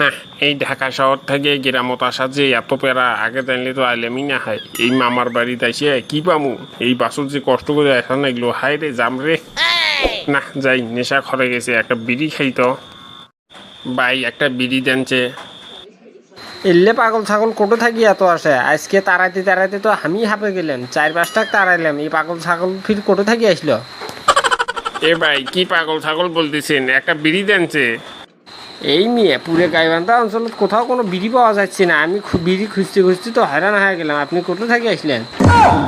না এই ঢাকা শহর থেকে গ্রামত আসা যে এত পেরা আগে জানলে তো আইলামই না হয়। এই মামার বাড়িতে এসে কি পামু? এই বাসুর যে কষ্ট করে আসা না এগুলো হাই রে জাম রে। না যাই নেশা খরে গেছে একটা বিড়ি খাই তো। ভাই একটা বিড়ি দেনছে এলে পাগল ছাগল কোটো থাকি এত আসে? আজকে তাড়াইতে তাড়াইতে তো আমি হাঁপে গেলাম চার পাঁচটা তাড়াইলাম এই পাগল ছাগল ফির কোটো থাকি আসলো। এ ভাই কি পাগল ছাগল বলতেছেন? একটা বিড়ি দেনছে এই নিয়ে পুরে গাইবান্ধা অঞ্চলত কোথাও কোনো বিড়ি পাওয়া যাচ্ছে না। আমি বিড়ি খুঁজতে খুঁজতে তো হয়রান হয়ে গেলাম। আপনি কোটো থেকে আসলেন?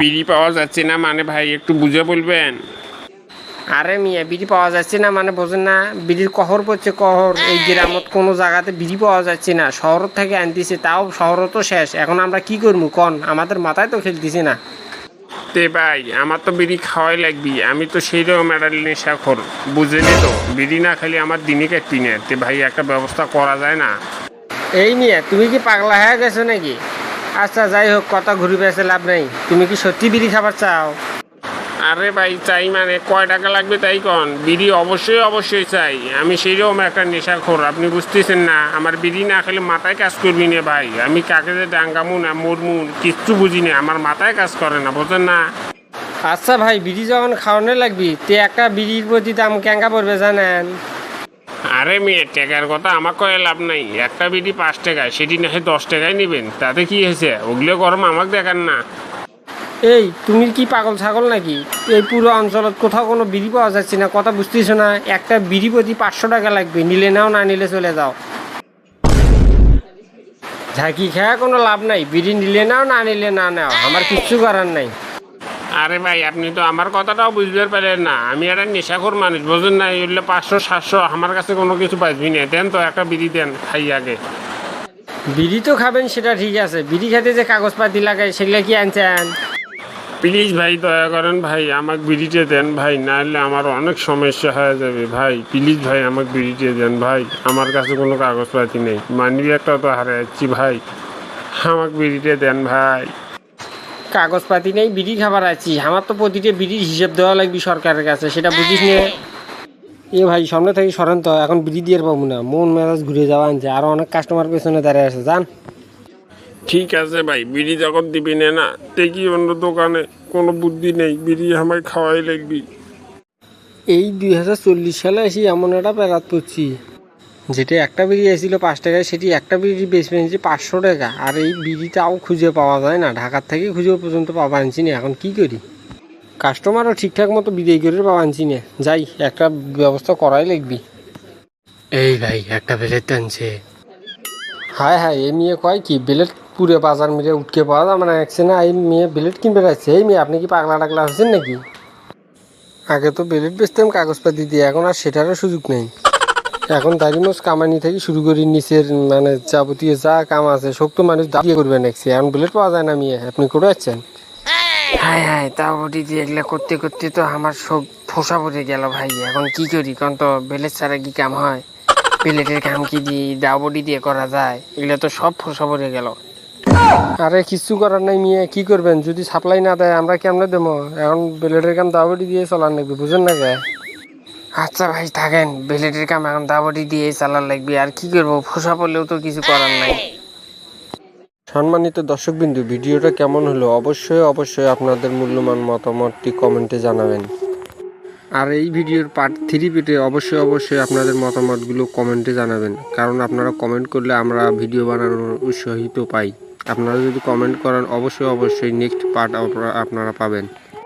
বিড়ি পাওয়া যাচ্ছে না মানে ভাই একটু বুঝে বলবেন? আরে মিয়া বিড়ি পাওয়া যাচ্ছে না মানে বোঝেন না বিড়ির কহর পড়ছে কহর। এই গ্রামত কোনো জায়গাতে বিড়ি পাওয়া যাচ্ছে না। শহর থেকে আনতেছে তাও শহর তো শেষ। এখন আমরা কি করব কন আমাদের মাথায় তো খেলতেছি না। তে ভাই, আমার তো বিড়ি খাওয়াই লাগবি। আমি তো সেই রকম একটা নেশাখোর বুঝেনি তো? বিড়ি না খালি আমার দিনে কাটবি না। তে ভাই, একটা ব্যবস্থা করা যায় না। এই নিয়ে তুমি কি পাগলা হয়ে গেছো নাকি? আচ্ছা যাই হোক, কথা ঘুরি পেয়েছে লাভ নাই। তুমি কি সত্যি বিড়ি খাবার চাও? আরে ভাই চাই মানে কয় টাকা লাগবে তাই কন? বিড়ি অবশ্যই অবশ্যই চাই। আমি সেই রকম একটা নেশাখোর আপনি বুঝতেছেন না। আমার বিড়ি না খেলে মাথায় কাজ করবি না ভাই। আমি কাকে যে ডাঙ্গামু না মরমু কিচ্ছু বুঝি না। আমার মাথায় কাজ করে না বোঝেন না? আচ্ছা ভাই বিড়ি যখন খাওয়ানো লাগবি তে একটা বিড়ির প্রতি দাম কেঙ্কা পড়বে জানেন? আরে মেয়ে টাকার কথা আমার কয়ে লাভ নাই। একটা বিড়ি পাঁচ টাকায় সেটি না হয় দশ টাকায় নেবেন? তাতে কি হয়েছে? ওগুলো গরম আমাকে দেখান না। এই তুমি কি পাগল ছাগল নাকি? এই পুরো অঞ্চলত কোথাও কোনো বিড়ি পাওয়া যাচ্ছে না কথা বুঝতেছো না? একটা বিড়ি প্রতি পাঁচশো টাকা লাগবে নিলে নাও না নিলে চলে যাও। ঝাঁকি খেয়া কোনো লাভ নাই বিড়ি নিলে নাও না নিলে না নাও আমার কিচ্ছু করার নাই। আরে ভাই আপনি তো আমার কথাটাও বুঝতে পারেন না। আমি একটা নেশাখোর মানুষ বোঝেন না এগুলো পাঁচশো সাতশো আমার কাছে কোনো কিছু পাইবি না। দেন তো একটা বিড়ি দেন খাই আগে। বিড়ি তো খাবেন সেটা ঠিক আছে। বিড়ি খেতে যে কাগজপাতি লাগায় সেগুলো কি আনছেন? প্লিজ ভাই, দয়া করেন, ভাই, আমাকে বিড়িতে দেন, ভাই নাহলে আমার অনেক সমস্যা হয়ে যাবে, ভাই। প্লিজ ভাই, আমাকে বিড়িতে দেন, ভাই। আমার কাছে কোনো কাগজপাতি নেই। মানবি একটা তো হারে যাচ্ছি ভাই। আমাকে বিড়িতে দেন, ভাই। কাগজপাতি নেই, বিড়ি খাবার আছি। আমার তো প্রতিটা বিড়ির হিসেব দেওয়া লাগবে সরকারের কাছে, সেটা বুঝিস নে। এ ভাই, সামনে থেকে সরেন তো, এখন বিড়ি দিয়ে পাবো না। মন মেজাজ ঘুরে যাওয়া আনছে। আরও অনেক কাস্টমার পেছনে দাঁড়িয়ে আছে জান ঠিক আছে ভাই বিড়ি যখন দিবি না না দেখি অন্য দোকানে কোনো বুদ্ধি নেই বিড়ি আমায় খাওয়াই লাগবি। এই দুই হাজার চল্লিশ সালে এসে এমন একটা পেরাত পড়ছি যেটা একটা বিড়ি এসেছিল পাঁচ টাকায় সেটি একটা বিড়ি বেশ পেয়েছি পাঁচশো টাকা আর এই বিড়িটাও খুঁজে পাওয়া যায় না ঢাকার থেকে খুঁজে পর্যন্ত পাওয়া আনছি না এখন কি করি? কাস্টমারও ঠিকঠাক মতো বিদায় করে পাওয়া আনছি না যাই একটা ব্যবস্থা করাই লাগবি। এই ভাই একটা বেলেট টানছে হায় হায় এ নিয়ে কয় কি বেলেট পুরে বাজার মিলে উঠকে পাওয়া যাবে না একসে না এই মেয়ে বেলেট কিনবে রাখছে এই মেয়ে, আপনি কি পাগলা টাগলা হচ্ছেন নাকি? আগে তো বেলেট বেচতাম, কাগজপাতি দিয়ে। এখন আর সেটারও সুযোগ নেই। এখন দাড়ি মোজ কামানি থেকে শুরু করি, নিচের মানে যাবতীয় যা কাম আছে শক্ত মানুষ দাঁড়িয়ে করবে নেক্সট এখন বুলেট পাওয়া যায় না মেয়ে। আপনি করে যাচ্ছেন হাই হাই তাও বটি দিয়ে এগুলো করতে করতে তো আমার সব ফোসা পড়ে গেল ভাই। এখন কি করি? কারণ তো বেলেট ছাড়া কি কাম হয়? বেলেটের কাম কি দিয়ে, দাও বটি দিয়ে করা যায়? এগুলো তো সব ফোসা পড়ে গেল। আরে কিছু করার নাই মেয়ে কি করবেন? যদি সাপ্লাই না দেয় আমরা কেমনে দেবো? এখন বেলেটের কাম দাবটি দিয়ে চলার লাগবে বুঝেন না কে? আচ্ছা ভাই থাকেন। বেলেটের কাম এখন দাবটি দিয়ে চালার লাগবে আর কি করব? ফোসা পড়লেও তো কিছু করার নাই। সম্মানিত দর্শকবিন্দু ভিডিওটা কেমন হলো? অবশ্যই অবশ্যই আপনাদের মূল্যবান মতামতটি কমেন্টে জানাবেন। আর এই ভিডিওর পার্ট থ্রি পেতে অবশ্যই অবশ্যই আপনাদের মতামতগুলো কমেন্টে জানাবেন। কারণ আপনারা কমেন্ট করলে আমরা ভিডিও বানানোর উৎসাহিত পাই। আপনারা যদি কমেন্ট করেন অবশ্যই অবশ্যই নেক্সট পার্ট আপনারা পাবেন।